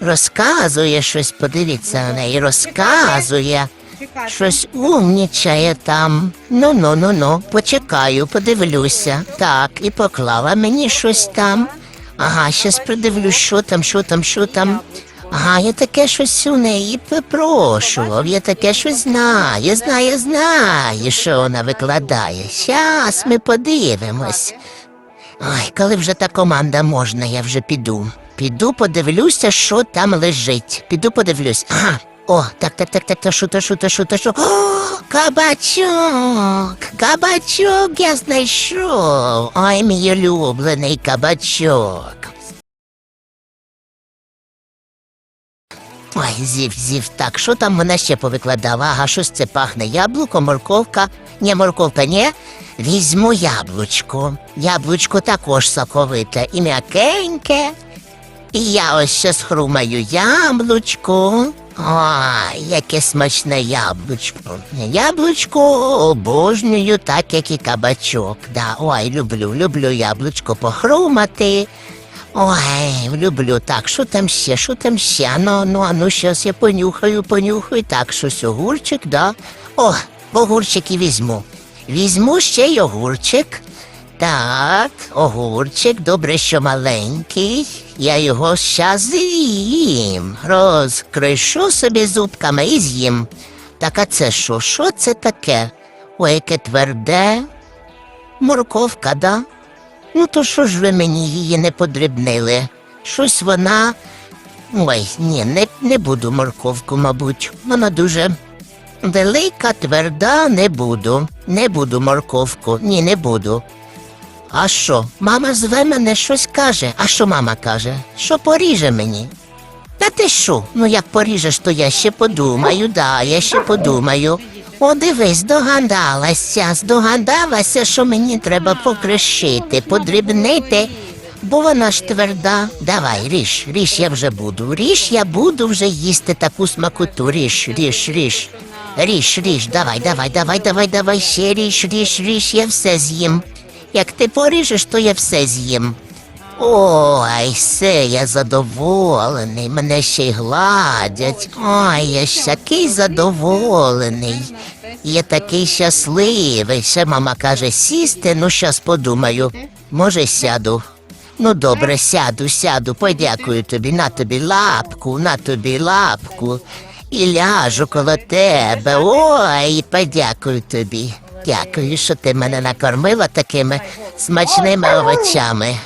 Розказує щось, подивіться на неї, розказує. Щось умнічає там. Ну ну ну ну, почекаю, подивлюся. Так, і поклала мені щось там. Ага, щас придивлюсь, що там, що там, що там. Ага, я таке щось у неї попрошував, я таке щось знаю, знаю, знаю, що вона викладає. Щас ми подивимось. Ой, коли вже та команда можна, я вже піду. Піду подивлюся, що там лежить. Піду подивлюсь. Ага. О, так, так, так, так, так, що то, що то, що то, що. О, кабачок! Кабачок я знайшов. Ой, мій улюблений кабачок. Ой, зів, зів, так, що там вона ще повикладала? Ага, щось це пахне яблуко, морковка. Ні, морковка, ні. Візьму яблучко. Яблучко також соковите і м'якеньке. Я ось ще схрумаю яблучко. Ой, яке смачне яблучко. Яблучко обожнюю, так як і кабачок. Да, ой, люблю, люблю яблучко похрумати. Ой, люблю так, що там ще, що там ще? Ну, ну, а ну, я понюхаю, понюхаю. Так, щось огурчик, да. О, огурчик і візьму. Візьму ще й огурчик. Так, огурчик, добре, що маленький. Я його щас з'їм. Розкришу собі зубками і з'їм. Так, а це що? Що це таке? Ой, яке тверде. Морковка, да? Ну, то що ж ви мені її не подрібнили? Щось вона. Ой, ні, не, не буду морковку, мабуть. Вона дуже велика, тверда, не буду. Не буду морковку. Ні, не буду. А що? Мама зве мене щось каже. А що мама каже? Що поріже мені? Та ти що? Ну як поріжеш, то я ще подумаю, да, я ще подумаю. О, дивись, здогадалася, здогадалася, що мені треба покришити, подрібнити, бо вона ж тверда. Давай, ріж, ріж я вже буду. Ріж я буду вже їсти таку смакоту. Ріж, ріж, ріж. Ріж, ріж, давай, давай, давай, давай, давай, ще ріж, ріж, ріж, я все з'їм. Як ти поріжеш, то я все з'їм. Ой, все, я задоволений, мене ще й гладять. Ой, я ж такий задоволений. Я такий щасливий. Ще мама каже сісти, ну щас подумаю. Може, сяду. Ну добре, сяду, сяду, подякую тобі, на тобі лапку, на тобі лапку. І ляжу коло тебе. Ой, подякую тобі. Дякую, що ти мене накормила такими смачними овочами.